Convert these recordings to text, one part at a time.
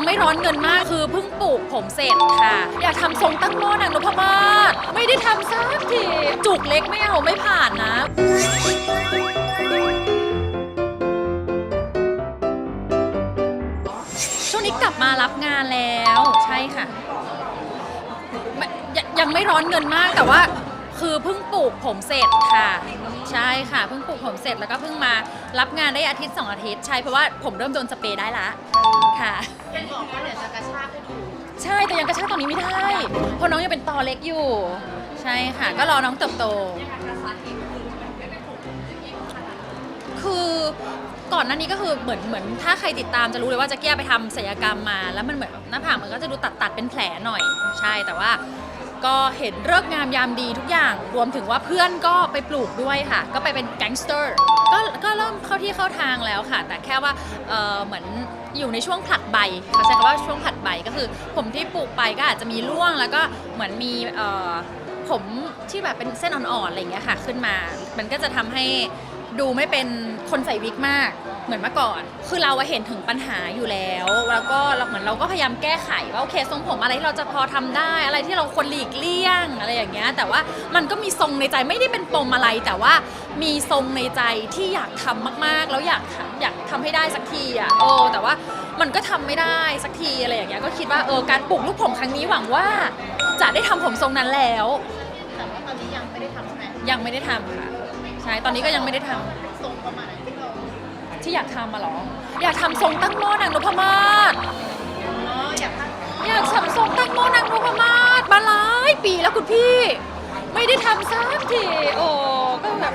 ยังไม่ร้อนเงินมากคือเพิ่งปลูกผมเสร็จค่ะ อยากทำทรงตั้งหม้อนางนพมาศไม่ได้ทำสักทีจุกเล็กไม่เอาไม่ผ่านนะช่วงนี้กลับมารับงานแล้วใช่ค่ะไม่ยังยังไม่ร้อนเงินมากแต่ว่า คือเพิ่งปลูกผมเสร็จค่ะ ใช่ค่ะเพิ่งปลูกผมเสร็จแล้วก็เพิ่งมารับงานได้อาทิตย์สองอาทิตย์ใช่เพราะว่าผมเริ่มโดนสเปรย์ได้ละ ยังกระชากตอนนี้ไม่ได้ เพราะน้องยังเป็นตอเล็กอยู่ ใช่ค่ะ ก็รอน้องเติบโต คือก่อนหน้านี้ก็คือเหมือนเหมือนถ้าใครติดตามจะรู้เลยว่าแจะแก้ไปทำศัลยกรรมมา แล้วมันเหมือนหน้าผากมันก็จะดูตัดตัดเป็นแผลหน่อย ใช่แต่ว่า ก็เห็นเลิกษ์งามยามดีทุกอย่าง รวมถึงว่าเพื่อนก็ไปปลูกด้วยค่ะ ก็ไปเป็นแก๊งสเตอร์ก็ก็เริ่มเข้าที่เข้าทางแล้วค่ะ แต่แค่ว่าเออเหมือน อยู่ในช่วงผลัดใบเขาใช้คำว่าช่วงผลัดใบก็คือ ผมที่ปลูกไปก็อาจจะมีร่วง แล้วก็เหมือนมีผมที่แบบเป็นเส้นอ่อนๆอะไรอย่างเงี้ยค่ะ ขึ้นมา มันก็จะทำให้ดูไม่เป็นคนใส่วิกมากเหมือนเมื่อก่อน คือเราเห็นถึงปัญหาอยู่แล้ว แล้วก็เราเหมือนเราก็พยายามแก้ไขว่าโอเคทรงผมอะไรที่เราจะพอทำได้อะไรที่เราควรหลีกเลี่ยงอะไรอย่างเงี้ย แต่ว่ามันก็มีทรงในใจไม่ได้เป็นปมอะไร แต่ว่ามีทรงในใจที่อยากทำมากๆ แล้วอยากทำอยากทำให้ได้สักทีอะโอ้แต่ว่า มันก็ทำไม่ได้สักทีอะไรอย่างเงี้ยก็คิดว่าเออการปลูกลูกผมครั้งนี้หวังว่า จะได้ทำผมทรงนั้นแล้ว แต่ว่าตอนนี้ยังไม่ได้ทำใช่ไหมยังไม่ได้ทำค่ะใช่ตอนนี้ก็ยังไม่ได้ทำทรงประมาณไหนที่เราที่อยากทำมาหรอ อยากทำทรงตั้งหม้อนางนพมาศอ๋ออยากตั้งอยากทำทรงตั้งหม้อนางนพมาศมาหลายปีแล้วคุณพี่ ไม่ได้ทำสักทีโอ้ก็แบบ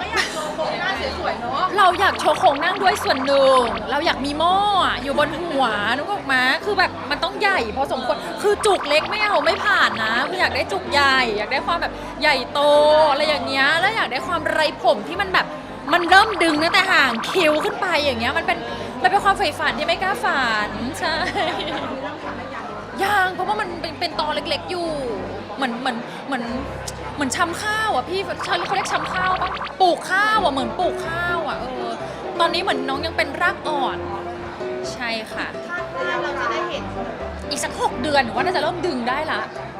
ก็อยากโชว์โครงหน้า สวยเนาะเราอยากโชว์โครงนั่งด้วยส่วนหนึ่ง เราอยากมีหม้ออะอยู่บนหัวนึกออกมาคือแบบมันต้องใหญ่พอสมควรคือจุกเล็กไม่เอาไม่ผ่านนะคืออยากได้จุกใหญ่ อยากได้ความแบบใหญ่โตอะไรอย่างเงี้ยแล้วอยากได้ความไรผมที่มันแบบมันเริ่มดึงตั้งแต่ห่างคิ้วขึ้นไปอย่างเงี้ยมันเป็นมันเป็นความใฝ่ฝันที่ไม่กล้าฝันใช่ยังเพราะว่ามันเป็นเป็นตอเล็กๆอยู่ เหมือนเหมือนเหมือนเหมือนชำข้าวอะพี่เขาเขาเรียกชำข้าวปะปลูกข้าวอะเหมือนปลูกข้าวอะเออตอนนี้เหมือนน้องยังเป็นรากอ่อน ใช่ค่ะ คาดว่าเราจะได้เห็น อีกสักหกเดือนหนูว่าน่าจะเริ่มดึงได้ละ